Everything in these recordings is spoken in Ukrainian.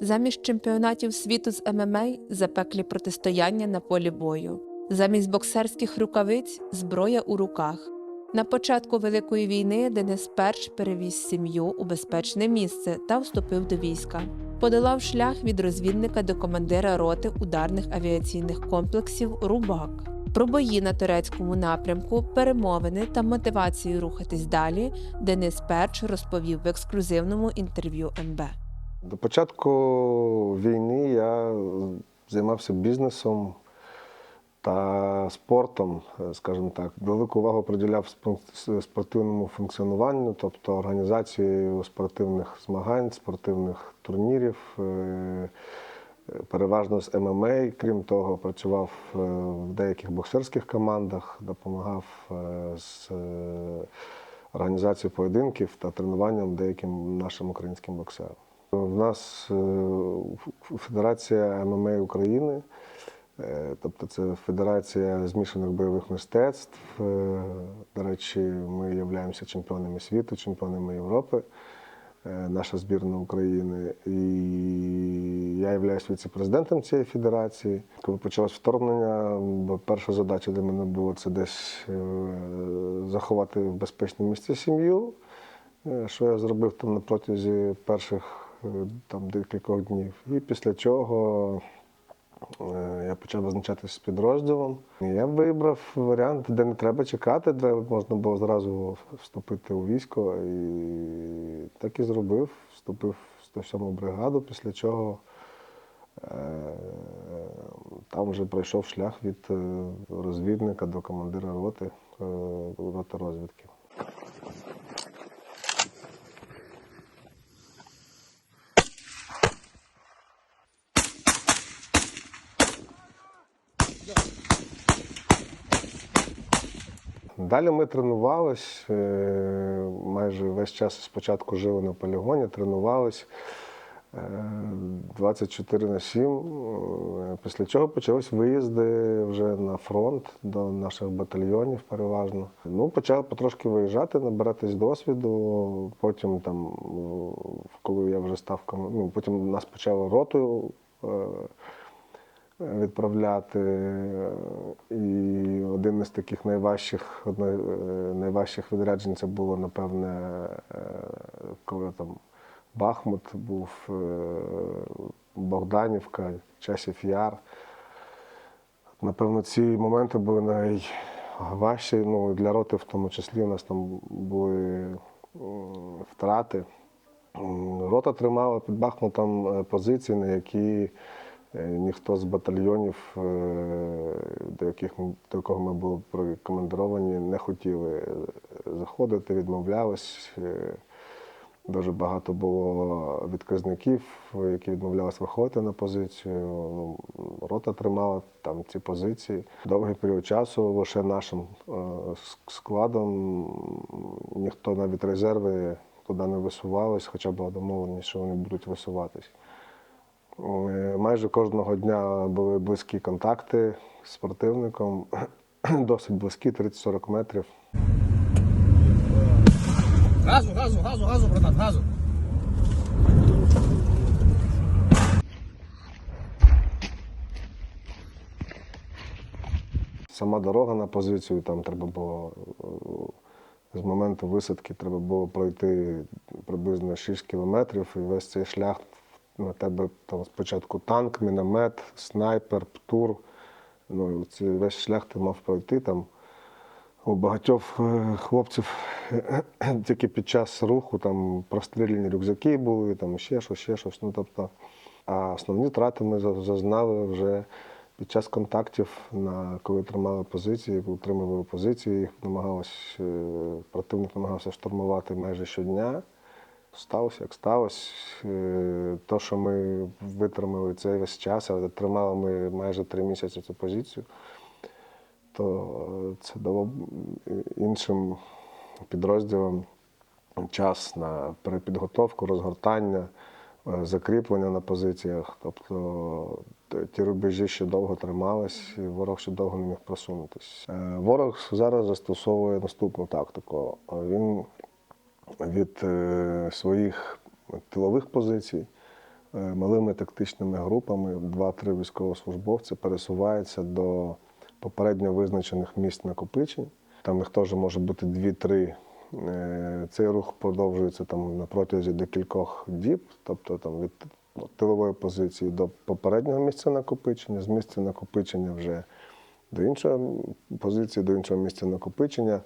Замість чемпіонатів світу з ММА запеклі протистояння на полі бою. Замість боксерських рукавиць зброя у руках. На початку Великої війни Денис Перш перевіз сім'ю у безпечне місце та вступив до війська. Подолав шлях від розвідника до командира роти ударних авіаційних комплексів Рубак. Про бої на турецькому напрямку, перемовини та мотивацію рухатись далі Денис Перч розповів в ексклюзивному інтерв'ю МБ. До початку війни я займався бізнесом та спортом, скажімо так. Велику увагу приділяв спортивному функціонуванню, тобто організації спортивних змагань, спортивних турнірів. е, Переважно з ММА, крім того, працював е, в деяких боксерських командах, допомагав е, з організацією поєдинків та тренуванням деяким нашим українським боксерам. В нас е, Федерація ММА України, е, тобто це Федерація змішаних бойових мистецтв. Е, До речі, ми являємося чемпіонами світу, чемпіонами Європи, наша збірна України. І я являюсь віце-президентом цієї федерації. Коли почалось вторгнення, перша задача для мене була це десь заховати в безпечному місці сім'ю. Що я зробив там на протязі перших там, декількох днів. І після чого е, я почав визначатися з підрозділом. Я вибрав варіант, де не треба чекати, де можна було зразу вступити у військо. І так і зробив. Вступив в 107 бригаду, після чого е, там вже пройшов шлях від е, розвідника до командира роти, е, роти розвідки. Далі ми тренувались е, майже весь час спочатку жили на полігоні, тренувались е, 24 на 7, е, після чого почались виїзди вже на фронт до наших батальйонів переважно. Ну, почали потрошки виїжджати, набиратись досвіду. Потім, там, коли я вже став ну, потім нас почали ротою. Е, відправляти. І один із таких найважчих, одне, е, найважчих відряджень це було, напевне, е, коли там Бахмут був, е, Богданівка, Часів Яр. Напевно, ці моменти були найважчі. Ну, для роти в тому числі у нас там були втрати. Рота тримала під Бахмутом е, позиції, на які е, ніхто з батальйонів, е, до яких до якого ми були прикомандировані, не хотіли е, заходити, відмовлялись. Е, Дуже багато було відказників, які відмовлялися виходити на позицію. Ну, рота тримала там ці позиції. Довгий період часу лише нашим е, складом ніхто навіть резерви туди не висувались, хоча була домовленість, що вони будуть висуватись. Е, Майже кожного дня були близькі контакти з противником, досить близькі, 30-40 метрів. Газу, газу, газу, газу, братан, газу. Сама дорога на позицію, там треба було е, з моменту висадки треба було пройти приблизно 6 кілометрів, і весь цей шлях на тебе там спочатку танк, міномет, снайпер, птур. Ну, і цей весь шлях ти мав пройти там. У багатьох е, хлопців тільки під час руху там простріляні рюкзаки були, там ще щось, ще щось. Ну, тобто, а основні втрати ми зазнали вже під час контактів, на, коли тримали позиції, утримували позиції, їх намагалось, е, противник намагався штурмувати майже щодня. Сталося, як сталося. Е, То, що ми витримали цей весь час, а тримали ми майже три місяці цю позицію, то е, це дало іншим підрозділам час на перепідготовку, розгортання, е, закріплення на позиціях. Тобто ті рубежі ще довго тримались, і ворог ще довго не міг просунутися. Ворог зараз застосовує наступну тактику. Він від е, своїх тилових позицій е, малими тактичними групами, два-три військовослужбовці пересуваються до попередньо визначених місць накопичень. Там їх теж може бути дві-три. Е, Цей рух продовжується там на протязі декількох діб, тобто там від тилової позиції до попереднього місця накопичення, з місця накопичення вже до іншої позиції, до іншого місця накопичення,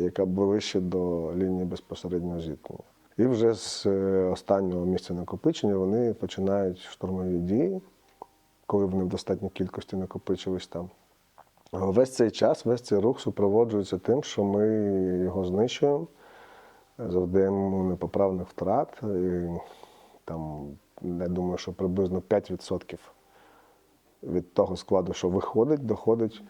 яка ближче до лінії безпосереднього зіткнення. І вже з е, останнього місця накопичення вони починають штурмові дії, коли вони в достатній кількості накопичились там. Весь цей час, весь цей рух супроводжується тим, що ми його знищуємо, завдаємо непоправних втрат. І, там, я думаю, що приблизно 5% від того складу, що виходить, доходить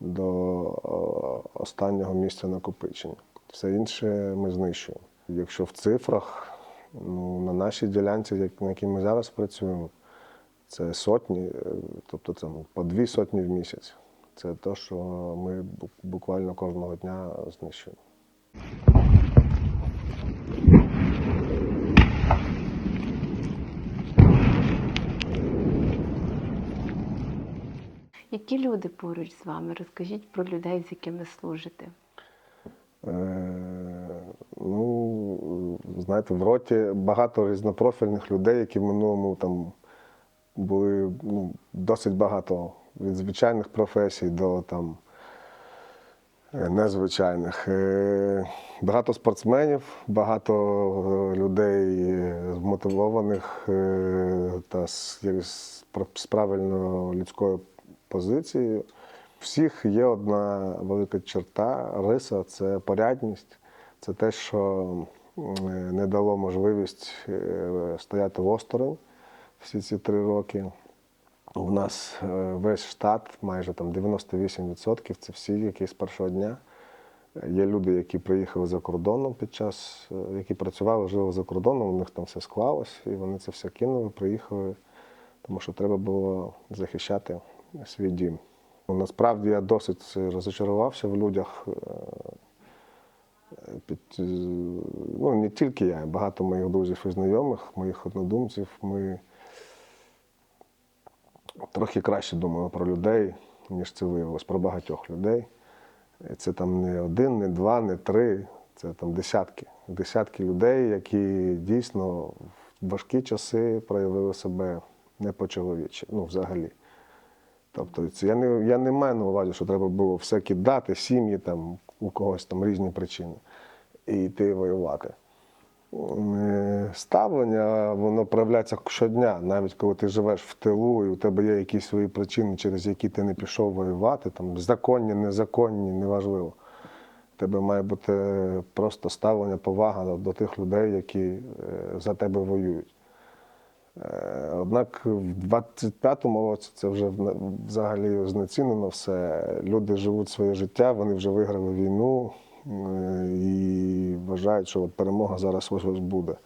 до останнього місця накопичення. Все інше ми знищуємо. Якщо в цифрах, ну, на нашій ділянці, на якій ми зараз працюємо, це сотні, е, тобто це ну, по дві сотні в місяць. Це те, що ми буквально кожного дня знищуємо. Які люди поруч з вами? Розкажіть про людей, з якими служите. Е, ну, знаєте, в роті багато різнопрофільних людей, які в минулому там були ну, досить багато від звичайних професій до там е, незвичайних. Е, Багато спортсменів, багато людей змотивованих та з, з з правильною людською позицією. Всіх є одна велика черта, риса це порядність, це те, що не дало можливість е, стояти осторонь всі ці три роки. У нас е, весь штат, майже там 98% це всі, які з першого дня. Є люди, які приїхали за кордоном під час, е, які працювали, жили за кордоном, у них там все склалось, і вони це все кинули, приїхали, тому що треба було захищати свій дім. Насправді я досить розочарувався в людях. е, Під, е, ну, не тільки я, багато моїх друзів і знайомих, моїх однодумців. Ми трохи краще думали про людей, ніж це виявилось, про багатьох людей. Це там не один, не два, не три, це там десятки. Десятки людей, які дійсно в важкі часи проявили себе не по-чоловічі, ну взагалі. Тобто це я не, я не маю на увазі, що треба було все кидати, сім'ї там, у когось там різні причини, і йти воювати. Е, Ставлення воно проявляється щодня, навіть коли ти живеш в тилу, і у тебе є якісь свої причини, через які ти не пішов воювати, там законні, незаконні, неважливо. У тебе має бути просто ставлення, повага до, тих людей, які е, за тебе воюють. Е, Однак в 25-му році це вже взагалі знецінено все. Люди живуть своє життя, вони вже виграли війну е, і вважають, що от перемога зараз ось ось буде.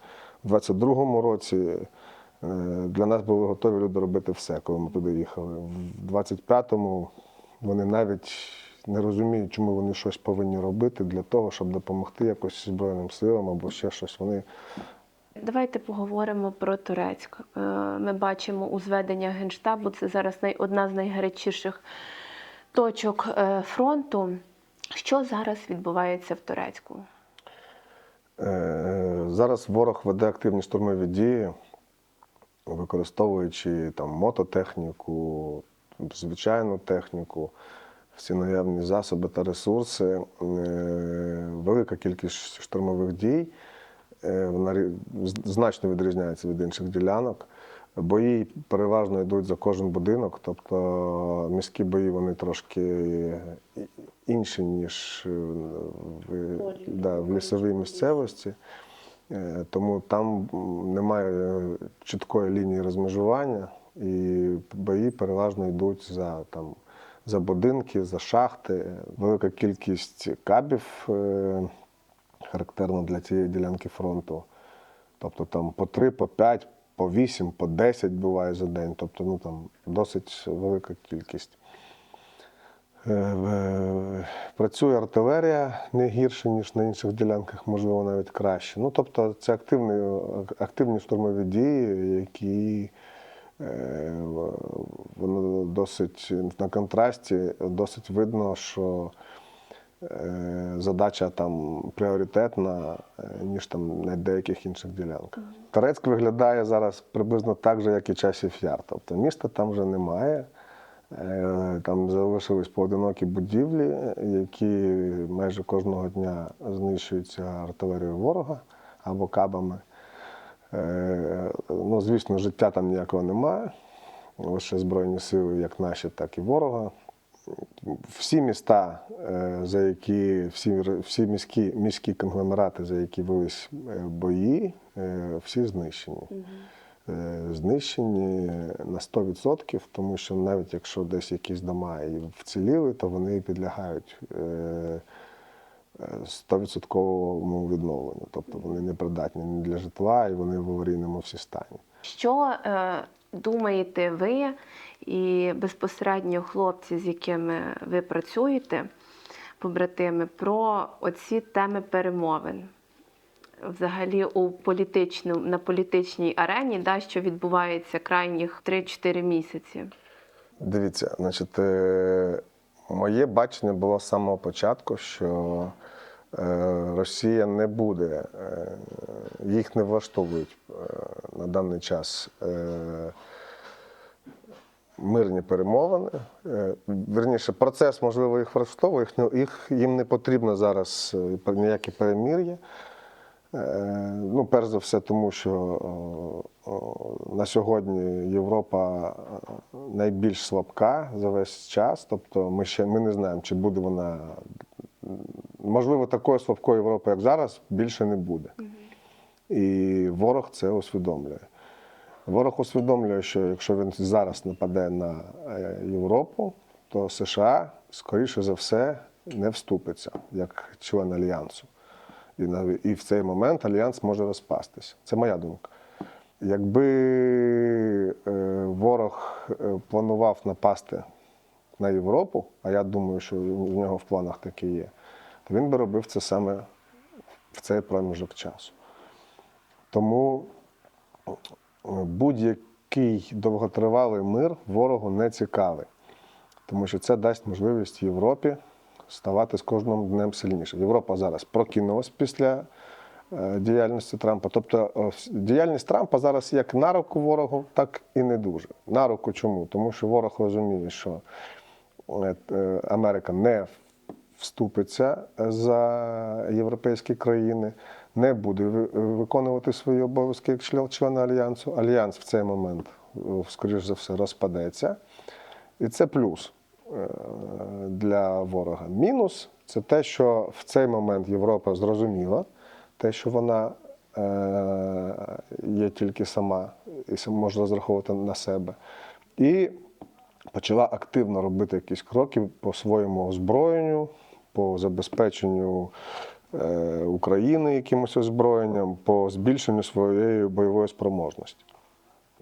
У 22-му році е, для нас були готові люди робити все, коли ми туди їхали. В 25-му вони навіть не розуміють, чому вони щось повинні робити для того, щоб допомогти якось Збройним силам або ще щось. Вони Давайте поговоримо про Турецьк. Е, Ми бачимо у зведення Генштабу, це зараз одна з найгарячіших точок е, фронту. Що зараз відбувається в Турецьку? Е, Зараз ворог веде активні штурмові дії, використовуючи там мототехніку, звичайну техніку, всі наявні засоби та ресурси. Велика кількість штурмових дій. Е, Вона значно відрізняється від інших ділянок. Бої переважно йдуть за кожен будинок, тобто міські бої вони трошки інші, ніж е, в, да, в лісовій місцевості. Е, Тому там немає е, чіткої лінії розмежування, і бої переважно йдуть за, там, за будинки, за шахти. Велика кількість кабів характерна для цієї ділянки фронту. Тобто там по три, по п'ять, по вісім, по десять буває за день. Тобто ну, там досить велика кількість. Е, е, Працює артилерія не гірше, ніж на інших ділянках, можливо, навіть краще. Ну, тобто, це активні, активні штурмові дії, які е, воно досить на контрасті, досить видно, що задача там пріоритетна, е, ніж там на деяких інших ділянках. Торецьк виглядає зараз приблизно так же, як і часів яр. Тобто міста там вже немає. Е, Там залишились поодинокі будівлі, які майже кожного дня знищуються артилерією ворога або кабами. Е, Ну, звісно, життя там ніякого немає. Лише Збройні сили, як наші, так і ворога. Всі міста, е, за які всі, всі міські, міські конгломерати, за які велись е, бої, е, всі знищені. Знищені на 100%, тому що навіть якщо десь якісь дома і вціліли, то вони підлягають е, е, 100% відновленню. Тобто вони не придатні ні для житла і вони в аварійному всі стані. Що думаєте ви і безпосередньо хлопці, з якими ви працюєте, побратими, про оці теми перемовин? Взагалі у політичну, на політичній арені, да, що відбувається крайніх 3-4 місяці. Дивіться, значить, е, моє бачення було з самого початку, що Росія не буде, е, їх не влаштовують е, на даний час е, мирні перемовини. Е, Вірніше, процес, можливо, їх влаштовує, їх, їм не потрібно зараз е, ніякі перемір'я. Е, Ну, перш за все, тому що на сьогодні Європа е, найбільш слабка за весь час. Тобто ми ще ми не знаємо, чи буде вона можливо такою слабкою Європи, як зараз, більше не буде. І ворог це усвідомлює. Ворог усвідомлює, що якщо він зараз нападе на е, Європу, то США, скоріше за все, не вступиться як член альянсу. І, і в цей момент альянс може розпастися. Це моя думка. Якби е, ворог е, планував напасти на Європу, а я думаю, що в нього в планах таке є, то він би робив це саме в цей проміжок часу. Тому е, будь-який довготривалий мир ворогу не цікавий, тому що це дасть можливість Європі ставати з кожним днем сильніше. Європа зараз прокинулась після е, діяльності Трампа. Тобто е, діяльність Трампа зараз як на руку ворогу, так і не дуже. На руку чому? Тому що ворог розуміє, що Америка не вступиться за європейські країни, не буде виконувати свої обов'язки як член- члена альянсу. Альянс в цей момент, е, скоріш за все, розпадеться. І це плюс е, для ворога. Мінус це те, що в цей момент Європа зрозуміла, те, що вона е, є тільки сама і може розраховувати на себе. І почала активно робити якісь кроки по своєму озброєнню, по забезпеченню е, України якимось озброєнням, по збільшенню своєї бойової спроможності.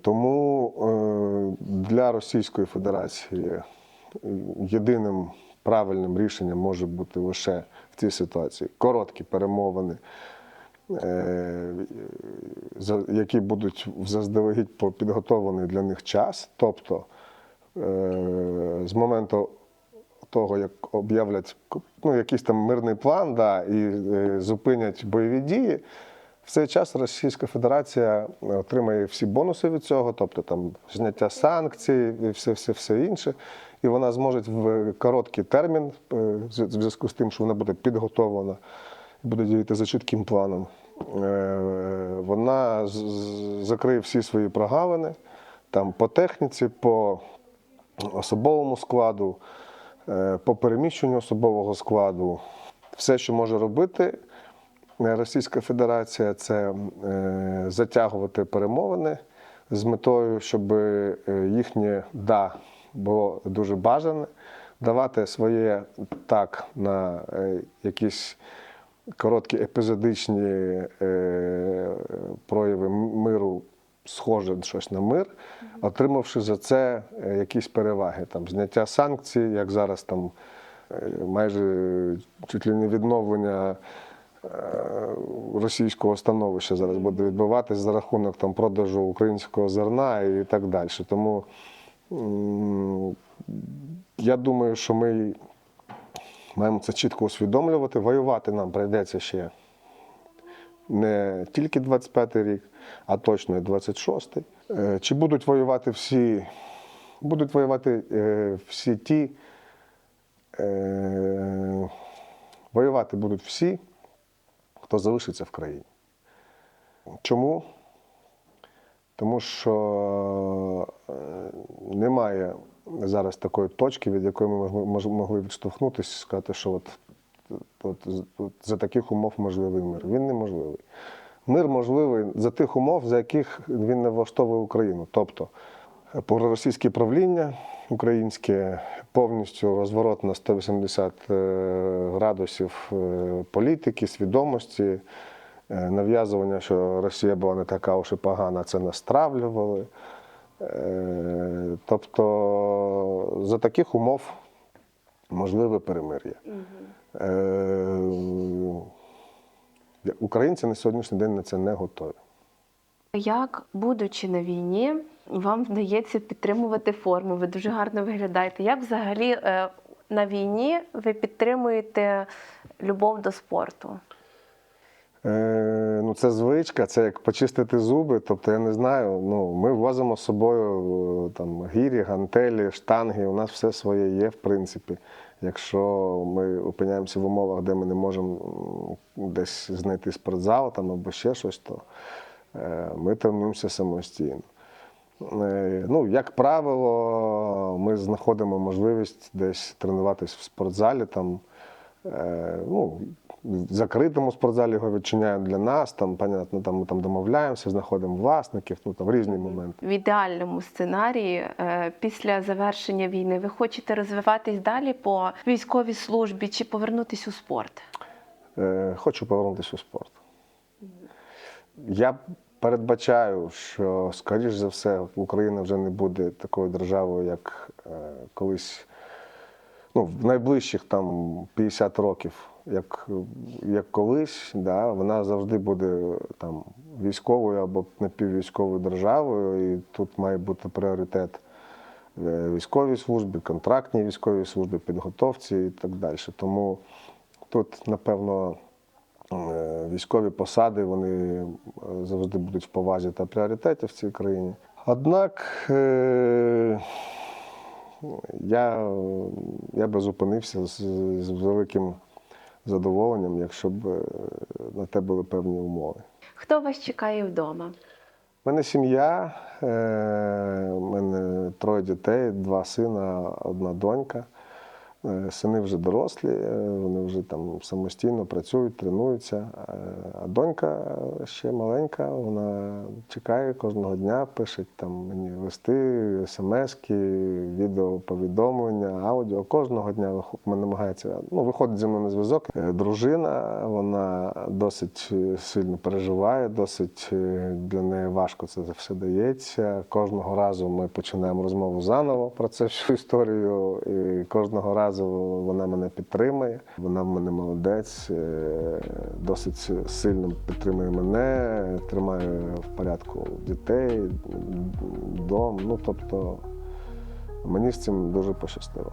Тому е, для Російської Федерації е, єдиним правильним рішенням може бути лише в цій ситуації короткі перемовини, які будуть заздалегідь підготовлений для них час. Тобто з моменту того, як об'являть ну, якийсь там мирний план да, і е, зупинять бойові дії, в цей час Російська Федерація отримає всі бонуси від цього, тобто там зняття санкцій і все, все, все інше. І вона зможе в короткий термін, е, в зв'язку з тим, що вона буде підготовлена і буде діяти за чітким планом. е, Вона закриє всі свої прогалини там по техніці, по особовому складу, по переміщенню особового складу. Все, що може робити е, Російська Федерація, це е, затягувати перемовини з метою, щоб е, їхнє да було дуже бажане, давати своє так на е, якісь короткі епізодичні е, прояви миру схоже щось на мир, отримавши за це е, якісь переваги, там зняття санкцій, як зараз там е, майже чуть ли не відновлення е, російського становища зараз буде відбуватись за рахунок там продажу українського зерна і так далі. Тому я думаю, що ми маємо це чітко усвідомлювати. Воювати нам прийдеться ще не тільки 25-й рік, а точно і 26-й. Е, Чи будуть воювати всі? Будуть воювати е, всі ті. Е, воювати будуть всі, хто залишиться в країні. Чому? Тому що немає зараз такої точки, від якої ми могли відштовхнутися і сказати, що от, от, от за таких умов можливий мир. Він неможливий. Мир можливий за тих умов, за яких він не влаштовує Україну. Тобто е, проросійське правління українське повністю розворот на 180 е, градусів е, політики, свідомості, нав'язування, що Росія була не така уж і погана, це настравлювали. Тобто за таких умов можливе перемир'я. Е, Українці на сьогоднішній день на це не готові. Як, будучи на війні, вам вдається підтримувати форму? Ви дуже гарно виглядаєте. Як взагалі е, на війні ви підтримуєте любов до спорту? Е, ну, це звичка, це як почистити зуби. Тобто, я не знаю. Ну, ми возимо з собою е, там, гірі, гантелі, штанги. У нас все своє є, в принципі. Якщо ми опиняємося в умовах, де ми не можемо десь знайти спортзал там, або ще щось, то е, ми тренуємося самостійно. Е, Ну, як правило, ми знаходимо можливість десь тренуватись в спортзалі. Там, е, ну, в закритому спортзалі його відчиняють для нас. Там, понятно, там ми там домовляємося, знаходимо власників, ну там в різні моменти. В ідеальному сценарії е, після завершення війни ви хочете розвиватись далі по військовій службі чи повернутись у спорт? Е, Хочу повернутися у спорт. Я передбачаю, що, скоріш за все, Україна вже не буде такою державою, як е, колись, ну, в найближчих там 50 років, як, як колись, да, вона завжди буде там військовою або напіввійськовою державою, і тут має бути пріоритет е, військовій службі, контрактній військовій службі, підготовці і так далі. Тому тут, напевно, е, військові посади вони е, завжди будуть в повазі та пріоритеті в цій країні. Однак я, я би зупинився з, з великим задоволенням, якщо б е, на те були певні умови. Хто вас чекає вдома? У мене сім'я, е, у мене троє дітей, два сина, одна донька. Е, Сини вже дорослі, е, вони вже там самостійно працюють, тренуються. Е, А донька ще маленька, вона чекає кожного дня, пише там мені листи, смски, відеоповідомлення, аудіо. Кожного дня намагається ну, виходить зі мною на зв'язок. Дружина, вона досить сильно переживає, досить для неї важко це все дається. Кожного разу ми починаємо розмову заново про це всю історію. І кожного разу вона мене підтримує. Вона в мене молодець, е, досить сильно підтримує мене, тримає в порядку дітей, дом. Ну тобто мені з цим дуже пощастило.